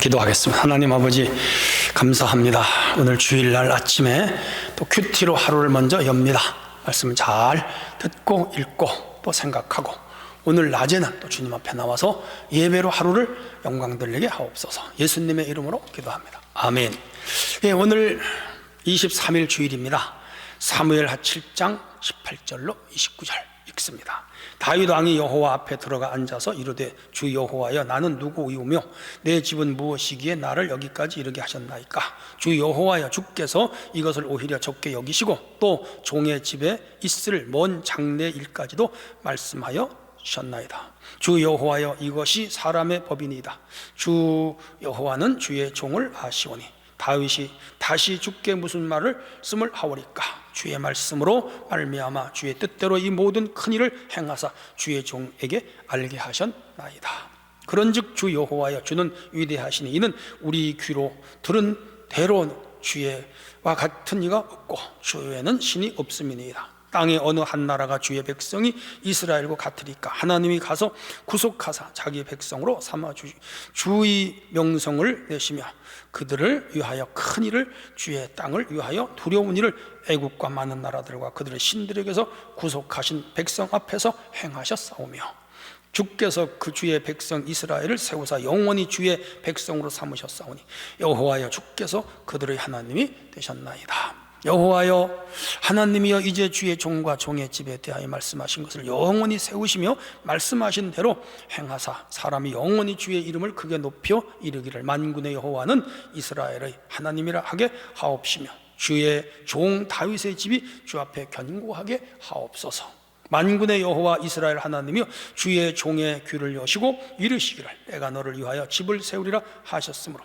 기도하겠습니다. 하나님 아버지 감사합니다. 오늘 주일날 아침에 또 큐티로 하루를 먼저 엽니다. 말씀 잘 듣고 읽고 또 생각하고 오늘 낮에는 또 주님 앞에 나와서 예배로 하루를 영광 돌리게 하옵소서. 예수님의 이름으로 기도합니다. 아멘. 예, 오늘 23일 주일입니다. 사무엘 하 7장 18절로 29절 읽습니다. 다윗 왕이 여호와 앞에 들어가 앉아서 이르되 주 여호와여 나는 누구이오며 내 집은 무엇이기에 나를 여기까지 이르게 하셨나이까? 주 여호와여 주께서 이것을 오히려 적게 여기시고 또 종의 집에 있을 먼 장래 일까지도 말씀하여 주셨나이다. 주 여호와여 이것이 사람의 법이니이다. 주 여호와는 주의 종을 아시오니 다윗이 다시 주께 무슨 말을 쓰을 하오리까 주의 말씀으로 말미암아 주의 뜻대로 이 모든 큰 일을 행하사 주의 종에게 알게 하셨나이다. 그런즉 주 여호와여 주는 위대하시니 이는 우리 귀로 들은 대로 주의와 같은 이가 없고 주에는 신이 없음이니이다. 땅의 어느 한 나라가 주의 백성이 이스라엘과 같으리까 하나님이 가서 구속하사 자기 백성으로 삼아 주, 주의 명성을 내시며 그들을 위하여 큰 일을 주의 땅을 위하여 두려운 일을 애국과 많은 나라들과 그들의 신들에게서 구속하신 백성 앞에서 행하셨사오며 주께서 그 주의 백성 이스라엘을 세우사 영원히 주의 백성으로 삼으셨사오니 여호와여 주께서 그들의 하나님이 되셨나이다. 여호와여 하나님이여 이제 주의 종과 종의 집에 대하여 말씀하신 것을 영원히 세우시며 말씀하신 대로 행하사. 사람이 영원히 주의 이름을 크게 높여 이르기를 만군의 여호와는 이스라엘의 하나님이라 하게 하옵시며 주의 종 다윗의 집이 주 앞에 견고하게 하옵소서. 만군의 여호와 이스라엘 하나님이여 주의 종의 귀를 여시고 이르시기를 내가 너를 위하여 집을 세우리라 하셨으므로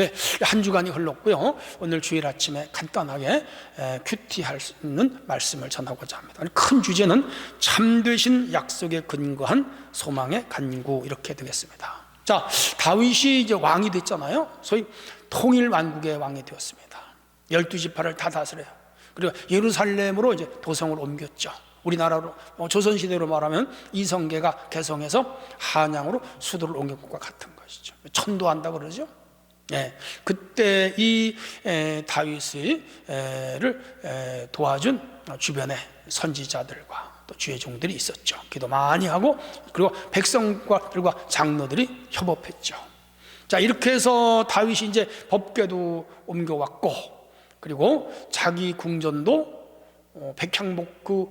네, 한 주간이 흘렀고요. 오늘 주일 아침에 간단하게 큐티할 수 있는 말씀을 전하고자 합니다. 큰 주제는 참되신 약속에 근거한 소망의 간구 이렇게 되겠습니다. 자, 다윗이 이제 왕이 됐잖아요. 소위 통일 왕국의 왕이 되었습니다. 열두 지파를 다 다스려요. 그리고 예루살렘으로 이제 도성을 옮겼죠. 우리나라로 뭐 조선 시대로 말하면 이성계가 개성해서 한양으로 수도를 옮긴 것과 같은 것이죠. 천도한다 그러죠. 예, 그때 이 에, 다윗을 도와준 주변의 선지자들과 또 주의 종들이 있었죠. 기도 많이 하고 그리고 백성들과 장로들이 협업했죠. 자 이렇게 해서 다윗이 이제 법궤도 옮겨왔고 그리고 자기 궁전도 어, 백향목 그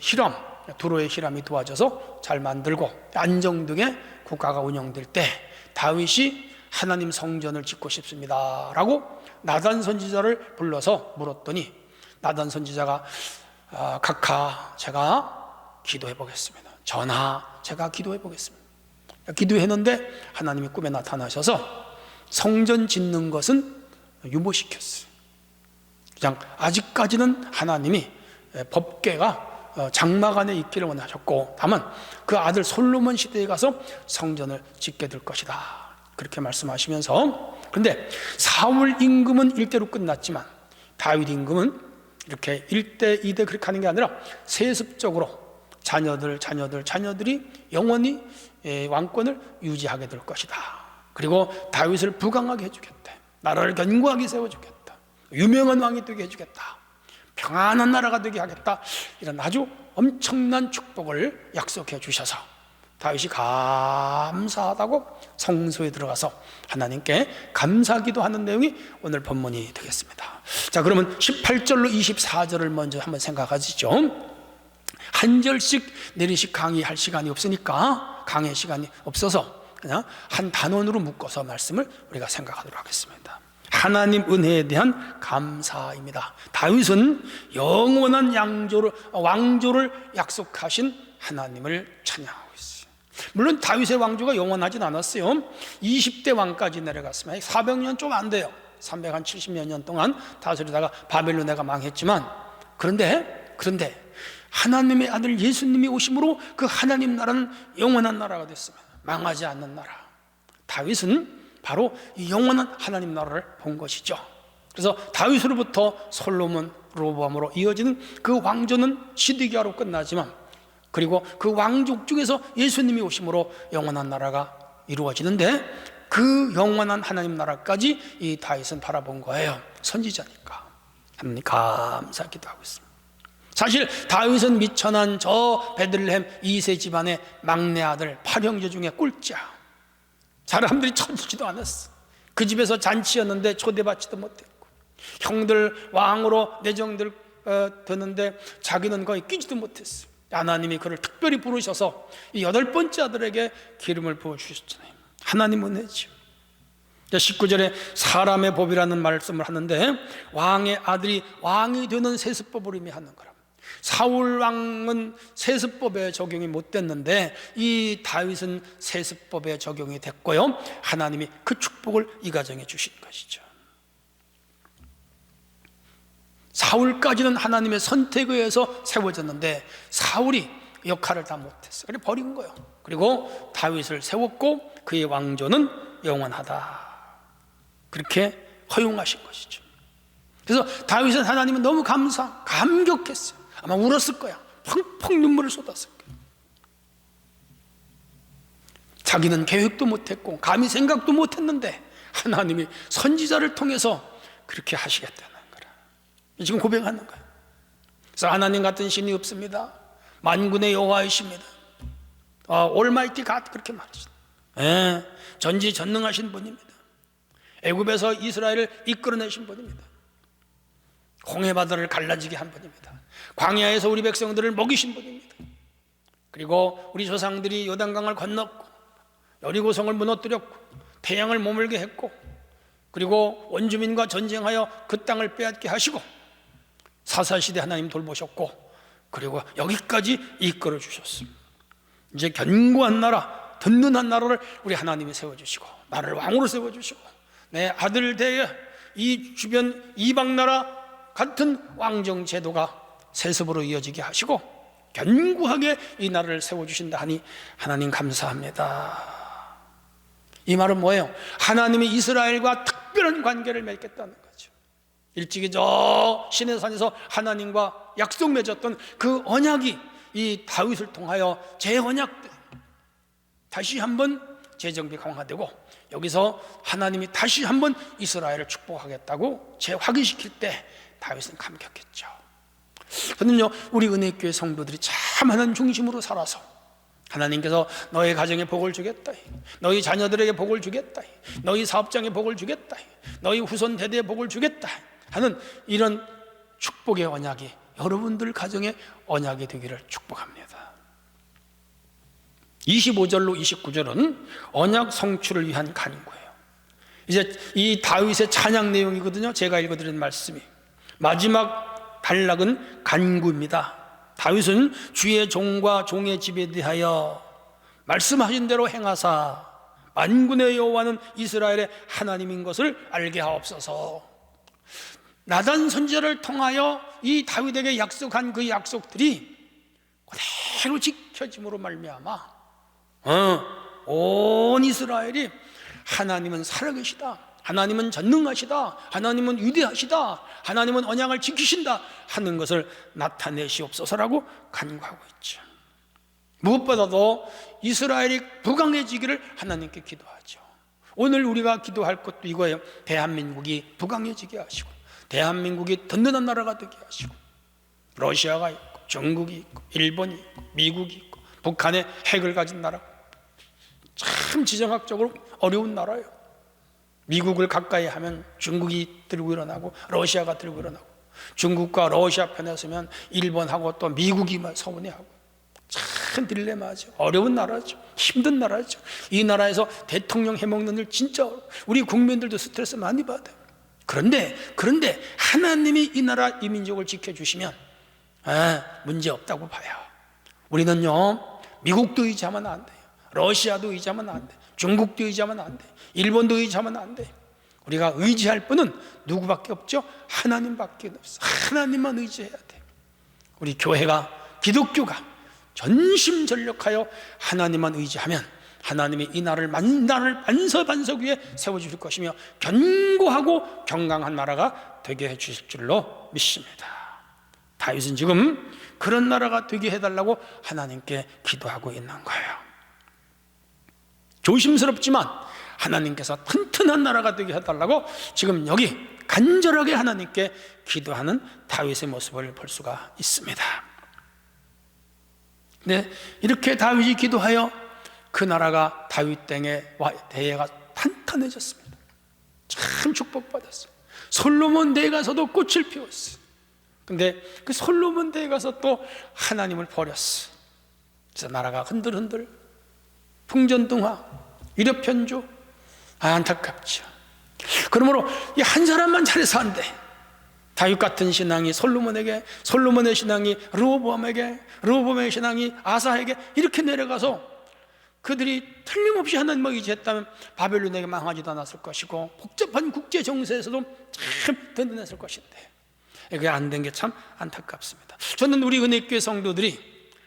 히람 도로의 히람이 도와줘서 잘 만들고 안정 등의 국가가 운영될 때 다윗이 하나님 성전을 짓고 싶습니다. 라고 나단 선지자를 불러서 물었더니 나단 선지자가 아, 각하 제가 기도해 보겠습니다. 전하 제가 기도해 보겠습니다. 기도했는데 하나님이 꿈에 나타나셔서 성전 짓는 것은 유보시켰어요. 아직까지는 하나님이 법계가 어, 장막 안에 있기를 원하셨고 다만 그 아들 솔로몬 시대에 가서 성전을 짓게 될 것이다. 그렇게 말씀하시면서 그런데 사울 임금은 일대로 끝났지만 다윗 임금은 이렇게 일대이대 그렇게 하는 게 아니라 세습적으로 자녀들 자녀들 자녀들이 영원히 예, 왕권을 유지하게 될 것이다. 그리고 다윗을 부강하게 해주겠다. 나라를 견고하게 세워주겠다. 유명한 왕이 되게 해주겠다. 평안한 나라가 되게 하겠다. 이런 아주 엄청난 축복을 약속해 주셔서 다윗이 감사하다고 성소에 들어가서 하나님께 감사기도 하는 내용이 오늘 본문이 되겠습니다. 자, 그러면 18절로 24절을 먼저 한번 생각하시죠. 한 절씩 내리씩 강의할 시간이 없으니까 강의 시간이 없어서 그냥 한 단원으로 묶어서 말씀을 우리가 생각하도록 하겠습니다. 하나님 은혜에 대한 감사입니다. 다윗은 영원한 양조를 왕조를 약속하신 하나님을 찬양. 물론 다윗의 왕조가 영원하진 않았어요. 20대 왕까지 내려갔으면 400년 좀 안 돼요. 370여 년 동안 다스리다가 바벨론에가 망했지만 그런데 그런데 하나님의 아들 예수님이 오심으로 그 하나님 나라는 영원한 나라가 됐습니다. 망하지 않는 나라. 다윗은 바로 이 영원한 하나님 나라를 본 것이죠. 그래서 다윗으로부터 솔로몬 로보암으로 이어지는 그 왕조는 시드기야로 끝나지만 그리고 그 왕족 중에서 예수님이 오심으로 영원한 나라가 이루어지는데 그 영원한 하나님 나라까지 이 다윗은 바라본 거예요. 선지자니까. 하나님 감사 기도하고 있습니다. 사실 다윗은 미천한 저 베들레헴 이세 집안의 막내 아들 팔형제 중에 꼴찌야. 사람들이 쳐주지도 않았어. 그 집에서 잔치였는데 초대받지도 못했고 형들 왕으로 내정들 어, 되는데 자기는 거의 끼지도 못했어. 하나님이 그를 특별히 부르셔서 이 여덟 번째 아들에게 기름을 부어 주셨잖아요. 하나님 은혜죠. 19절에 사람의 법이라는 말씀을 하는데 왕의 아들이 왕이 되는 세습법을 의미하는 거라. 사울 왕은 세습법에 적용이 못 됐는데 이 다윗은 세습법에 적용이 됐고요. 하나님이 그 축복을 이 가정에 주신 것이죠. 사울까지는 하나님의 선택에 의해서 세워졌는데 사울이 역할을 다 못했어요. 그래 버린 거예요. 그리고 다윗을 세웠고 그의 왕조는 영원하다. 그렇게 허용하신 것이죠. 그래서 다윗은 하나님은 너무 감사, 감격했어요. 아마 울었을 거야. 펑펑 눈물을 쏟았을. 자기는 계획도 못했고, 감히 생각도 못했는데, 하나님이 선지자를 통해서 그렇게 하시겠다는 거라. 지금 고백하는 거야. 그래서 하나님 같은 신이 없습니다. 만군의 여호와이십니다. 아, 올마이티 갓 그렇게 말하시다. 예, 전지전능하신 분입니다. 애굽에서 이스라엘을 이끌어내신 분입니다. 홍해 바다를 갈라지게 한 분입니다. 광야에서 우리 백성들을 먹이신 분입니다. 그리고 우리 조상들이 요단강을 건넜고 여리고성을 무너뜨렸고 태양을 머물게 했고 그리고 원주민과 전쟁하여 그 땅을 빼앗게 하시고 사사시대 하나님 돌보셨고 그리고 여기까지 이끌어 주셨습니다. 이제 견고한 나라, 든든한 나라를 우리 하나님이 세워주시고 나를 왕으로 세워주시고 내 아들 대에 이 주변 이방 나라 같은 왕정 제도가 세습으로 이어지게 하시고 견고하게 이 나라를 세워주신다 하니 하나님 감사합니다. 이 말은 뭐예요? 하나님이 이스라엘과 특별한 관계를 맺겠다는. 일찍이 저 신의 산에서 하나님과 약속 맺었던 그 언약이 이 다윗을 통하여 재언약돼 다시 한번 재정비 강화되고 여기서 하나님이 다시 한번 이스라엘을 축복하겠다고 재확인시킬 때 다윗은 감격했죠. 저는요 우리 은혜교회 성도들이 참 하나님 중심으로 살아서 하나님께서 너희 가정에 복을 주겠다. 너희 자녀들에게 복을 주겠다. 너희 사업장에 복을 주겠다. 너희 후손 대대에 복을 주겠다. 하는 이런 축복의 언약이 여러분들 가정의 언약이 되기를 축복합니다. 25절로 29절은 언약 성취를 위한 간구예요. 이제 이 다윗의 찬양 내용이거든요. 제가 읽어드린 말씀이. 마지막 단락은 간구입니다. 다윗은 주의 종과 종의 집에 대하여 말씀하신 대로 행하사 만군의 여호와는 이스라엘의 하나님인 것을 알게 하옵소서. 나단 선지자를 통하여 이 다윗에게 약속한 그 약속들이 그대로 지켜짐으로 말미암아 어, 온 이스라엘이 하나님은 살아계시다. 하나님은 전능하시다. 하나님은 위대하시다. 하나님은 언약을 지키신다. 하는 것을 나타내시옵소서라고 간구하고 있죠. 무엇보다도 이스라엘이 부강해지기를 하나님께 기도하죠. 오늘 우리가 기도할 것도 이거예요. 대한민국이 부강해지게 하시고, 대한민국이 든든한 나라가 되게 하시고, 러시아가 있고, 중국이 있고, 일본이 있고, 미국이 있고, 북한의 핵을 가진 나라. 참 지정학적으로 어려운 나라예요. 미국을 가까이 하면 중국이 들고 일어나고 러시아가 들고 일어나고 중국과 러시아 편에 서면 일본하고 또 미국이 서운해하고 참 딜레마죠. 어려운 나라죠. 힘든 나라죠. 이 나라에서 대통령 해먹는 일 진짜 우리 국민들도 스트레스 많이 받아요. 그런데 그런데 하나님이 이 나라 이 민족을 지켜주시면 아, 문제 없다고 봐요. 우리는요 미국도 의지하면 안 돼요. 러시아도 의지하면 안 돼. 중국도 의지하면 안 돼. 일본도 의지하면 안 돼. 우리가 의지할 분은 누구밖에 없죠? 하나님밖에 없어. 하나님만 의지해야 돼. 우리 교회가 기독교가 전심전력하여 하나님만 의지하면 하나님이 이 나라를 만나를 반서반석 위에 세워 주실 것이며 견고하고 경강한 나라가 되게 해 주실 줄로 믿습니다. 다윗은 지금 그런 나라가 되게 해 달라고 하나님께 기도하고 있는 거예요. 조심스럽지만 하나님께서 튼튼한 나라가 되게 해달라고 지금 여기 간절하게 하나님께 기도하는 다윗의 모습을 볼 수가 있습니다. 네, 이렇게 다윗이 기도하여 그 나라가 다윗 땡의 대해가 탄탄해졌습니다. 참 축복받았어요. 솔로몬 대에 가서도 꽃을 피웠어요. 근데 그 솔로몬 대에 가서 또 하나님을 버렸어. 그래서 나라가 흔들흔들 풍전등화, 이력편조, 아, 안타깝죠. 그러므로 이 한 사람만 잘해서 안 돼. 다윗 같은 신앙이 솔로몬에게, 솔로몬의 신앙이 르호보암에게, 르호보암의 신앙이 아사에게 이렇게 내려가서 그들이 틀림없이 하나님을 의지했다면 바벨론에게 망하지도 않았을 것이고 복잡한 국제 정세에서도 참 든든했을 것인데 이게 안 된 게 참 안타깝습니다. 저는 우리 은혜교회 성도들이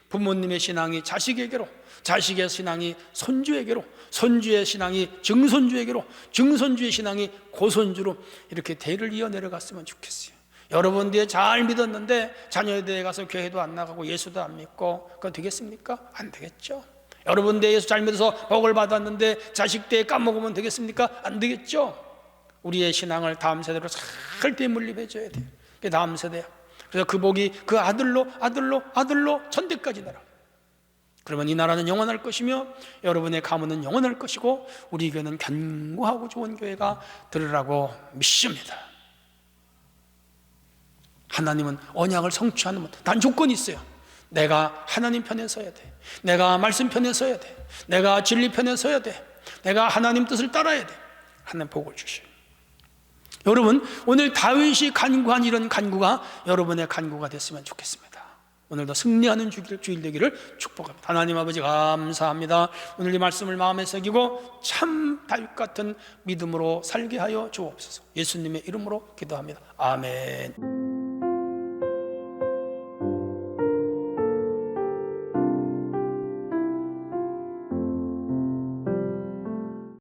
부모님의 신앙이 자식에게로, 자식의 신앙이 손주에게로, 손주의 신앙이 증손주에게로, 증손주의 신앙이 고손주로 이렇게 대를 이어 내려갔으면 좋겠어요. 여러분 뒤에 잘 믿었는데 자녀에 대해 가서 교회도 안 나가고 예수도 안 믿고 그건 되겠습니까? 안 되겠죠. 여러분 대에 예수 잘 믿어서 복을 받았는데 자식 대에 까먹으면 되겠습니까? 안 되겠죠. 우리의 신앙을 다음 세대로 잘 되물림해 줘야 돼요. 그게 다음 세대야. 그래서 그 복이 그 아들로 아들로 아들로 천대까지 나라. 그러면 이 나라는 영원할 것이며 여러분의 가문은 영원할 것이고 우리 교회는 견고하고 좋은 교회가 들으라고 믿습니다. 하나님은 언약을 성취하는 단 조건이 있어요. 내가 하나님 편에 서야 돼. 내가 말씀 편에 서야 돼. 내가 진리 편에 서야 돼. 내가 하나님 뜻을 따라야 돼. 하나님 복을 주셔요. 여러분, 오늘 다윗이 간구한 이런 간구가 여러분의 간구가 됐으면 좋겠습니다. 오늘도 승리하는 주일, 주일 되기를 축복합니다. 하나님 아버지 감사합니다. 오늘 이 말씀을 마음에 새기고 참 다윗 같은 믿음으로 살게 하여 주옵소서. 예수님의 이름으로 기도합니다. 아멘.